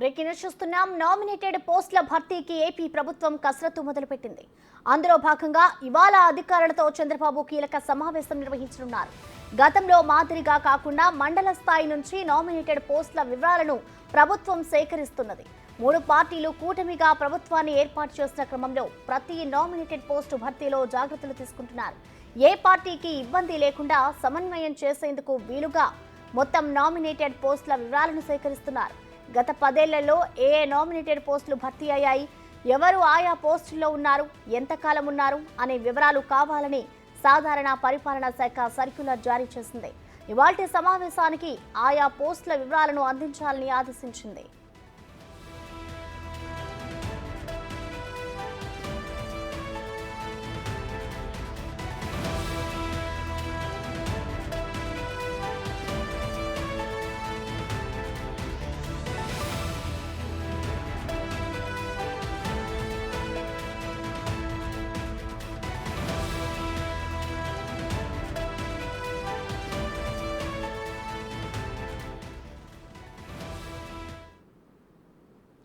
Breaking news చూస్తున్నాం. Nominated పోస్టుల భర్తీకి ఏపీ ప్రభుత్వం కసరత్తు మొదలుపెట్టింది. అందులో భాగంగా ఇవాళ అధికారులతో చంద్రబాబు కీలక సమావేశం నిర్వహించనున్నారు. గతంలో మాదిరిగా కాకుండా మండల స్థాయి నుంచి నామినేటెడ్ పోస్టుల వివరాలను ప్రభుత్వం సేకరిస్తున్నది. మూడు పార్టీలు కూటమిగా ప్రభుత్వాన్ని ఏర్పాటు చేసిన క్రమంలో ప్రతి నామినేటెడ్ పోస్టు భర్తీలో జాగ్రత్తలు తీసుకుంటున్నారు. ఏ పార్టీకి ఇబ్బంది లేకుండా సమన్వయం చేసేందుకు వీలుగా మొత్తం నామినేటెడ్ పోస్టుల వివరాలను సేకరిస్తున్నారు. గత పదేళ్ళలో ఏ నామినేటెడ్ పోస్టులు భర్తీ అయ్యాయి? ఎవరు ఆయా పోస్టుల్లో ఉన్నారు? ఎంతకాలం ఉన్నారు? అనే వివరాలు కావాలని సాధారణ పరిపాలనా శాఖ సర్క్యులర్ జారీ చేసింది. ఇవాల్టి సమావేశానికి ఆయా పోస్టుల వివరాలను అందించాలని ఆదేశించింది.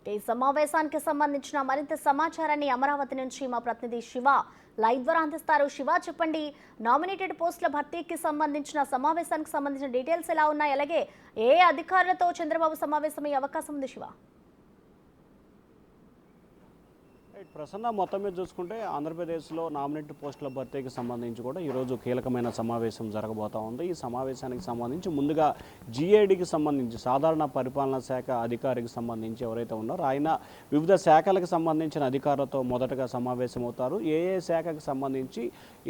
ఈ సమావేశానికి సంబంధించిన మరింత సమాచారాన్ని అమరావతి నుంచి మా ప్రతినిధి శివ లైవ్ ద్వారా అందిస్తారు. శివ చెప్పండి నామినేటెడ్ పోస్టుల భర్తీకి సంబంధించిన సమావేశానికి సంబంధించిన డీటెయిల్స్ ఎలా ఉన్నాయి? అలాగే ఏ అధికారులతో చంద్రబాబు సమావేశమయ్యే అవకాశం ఉంది శివ? ప్రసన్న మొత్తం మీద చూసుకుంటే ఆంధ్రప్రదేశ్లో నామినేట్ పోస్టుల భర్తీకి సంబంధించి కూడా ఈరోజు కీలకమైన సమావేశం జరగబోతా ఉంది. ఈ సమావేశానికి సంబంధించి ముందుగా జిఏడికి సంబంధించి సాధారణ పరిపాలనా శాఖ అధికారికి సంబంధించి ఎవరైతే ఉన్నారో ఆయన వివిధ శాఖలకు సంబంధించిన అధికారులతో మొదటగా సమావేశం అవుతారు. ఏ ఏ శాఖకు సంబంధించి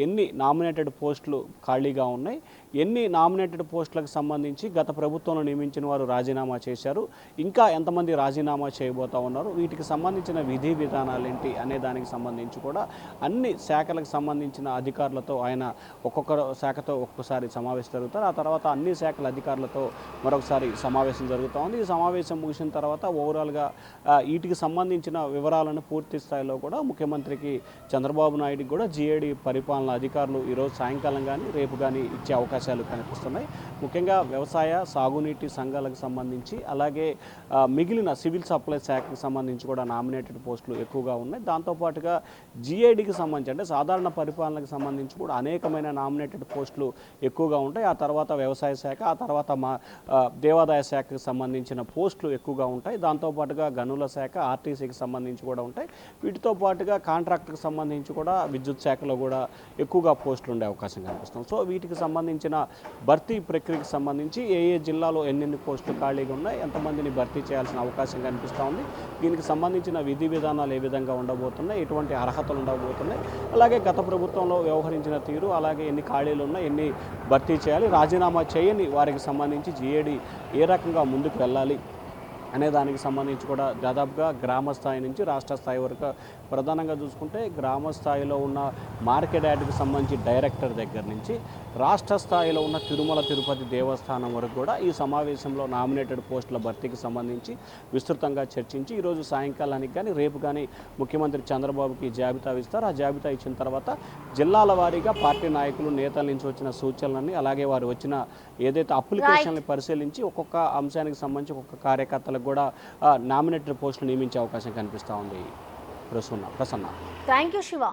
ఎన్ని నామినేటెడ్ పోస్టులు ఖాళీగా ఉన్నాయి ఎన్ని నామినేటెడ్ పోస్టులకు సంబంధించి గత ప్రభుత్వంలో నియమించిన వారు రాజీనామా చేశారు ఇంకా ఎంతమంది రాజీనామా చేయబోతా ఉన్నారు వీటికి సంబంధించిన విధి విధానాలు ఏంటి అనే దానికి సంబంధించి కూడా అన్ని శాఖలకు సంబంధించిన అధికారులతో ఆయన ఒక్కొక్క శాఖతో ఒక్కొక్కసారి సమావేశం జరుగుతారు. ఆ తర్వాత అన్ని శాఖల అధికారులతో మరొకసారి సమావేశం జరుగుతూ ఉంది. ఈ సమావేశం ముగిసిన తర్వాత ఓవరాల్గా వీటికి సంబంధించిన వివరాలను పూర్తి స్థాయిలో కూడా ముఖ్యమంత్రికి చంద్రబాబు నాయుడికి కూడా జిఏడి పరిపాలన అధికారులు ఈరోజు సాయంకాలం కానీ రేపు కానీ ఇచ్చే అవకాశాలు కనిపిస్తున్నాయి. ముఖ్యంగా వ్యవసాయ సాగునీటి సంఘాలకు సంబంధించి అలాగే మిగిలిన సివిల్ సప్లై శాఖకు సంబంధించి కూడా నామినేటెడ్ పోస్టులు ఎక్కువగా ఉన్నాయి దాంతోపాటుగా జిఐడికి సంబంధించి అంటే సాధారణ పరిపాలనకు సంబంధించి కూడా అనేకమైన నామినేటెడ్ పోస్టులు ఎక్కువగా ఉంటాయి. ఆ తర్వాత వ్యవసాయ శాఖ ఆ తర్వాత మా దేవాదాయ శాఖకు సంబంధించిన పోస్టులు ఎక్కువగా ఉంటాయి. దాంతోపాటుగా గనుల శాఖ ఆర్టీసీకి సంబంధించి కూడా ఉంటాయి. వీటితో పాటుగా కాంట్రాక్ట్కి సంబంధించి కూడా విద్యుత్ శాఖలో కూడా ఎక్కువగా పోస్టులు ఉండే అవకాశం కనిపిస్తుంది. సో వీటికి సంబంధించిన భర్తీ ప్రక్రియకి సంబంధించి ఏ ఏ జిల్లాలో ఎన్నెన్ని పోస్టులు ఖాళీగా ఉన్నాయి ఎంతమందిని భర్తీ చేయాల్సిన అవకాశం కనిపిస్తూ ఉంది. దీనికి సంబంధించిన విధి విధానాలు ఏ విధంగా ఉండబోతున్నాయి ఎటువంటి అర్హతలు ఉండబోతున్నాయి. అలాగే గత ప్రభుత్వంలో వ్యవహరించిన తీరు అలాగే ఎన్ని ఖాళీలు ఉన్నాయి ఎన్ని భర్తీ చేయాలి రాజీనామా చేయని వారికి సంబంధించి జీఏడీ ఏ రకంగా ముందుకు వెళ్ళాలి? అనే దానికి సంబంధించి కూడా దాదాపుగా గ్రామ స్థాయి నుంచి రాష్ట్ర స్థాయి వరకు ప్రధానంగా చూసుకుంటే గ్రామ స్థాయిలో ఉన్న మార్కెట్ యార్డ్కి సంబంధించి డైరెక్టర్ దగ్గర నుంచి రాష్ట్ర స్థాయిలో ఉన్న తిరుమల తిరుపతి దేవస్థానం వరకు కూడా ఈ సమావేశంలో నామినేటెడ్ పోస్టుల భర్తీకి సంబంధించి విస్తృతంగా చర్చించి ఈరోజు సాయంకాలానికి కానీ రేపు కానీ ముఖ్యమంత్రి చంద్రబాబుకి జాబితా ఇస్తారు. ఆ జాబితా ఇచ్చిన తర్వాత జిల్లాల వారీగా పార్టీ నాయకులు నేతల నుంచి వచ్చిన సూచనలన్నీ అలాగే వారు వచ్చిన ఏదైతే అప్లికేషన్లు పరిశీలించి ఒక్కొక్క అంశానికి సంబంధించి ఒక్కొక్క కార్యకర్తలకు కూడా నామినేటెడ్ పోస్టులు నియమించే అవకాశం కనిపిస్తూ ఉంది. Prasanna Prasanna. Thank you Shiva.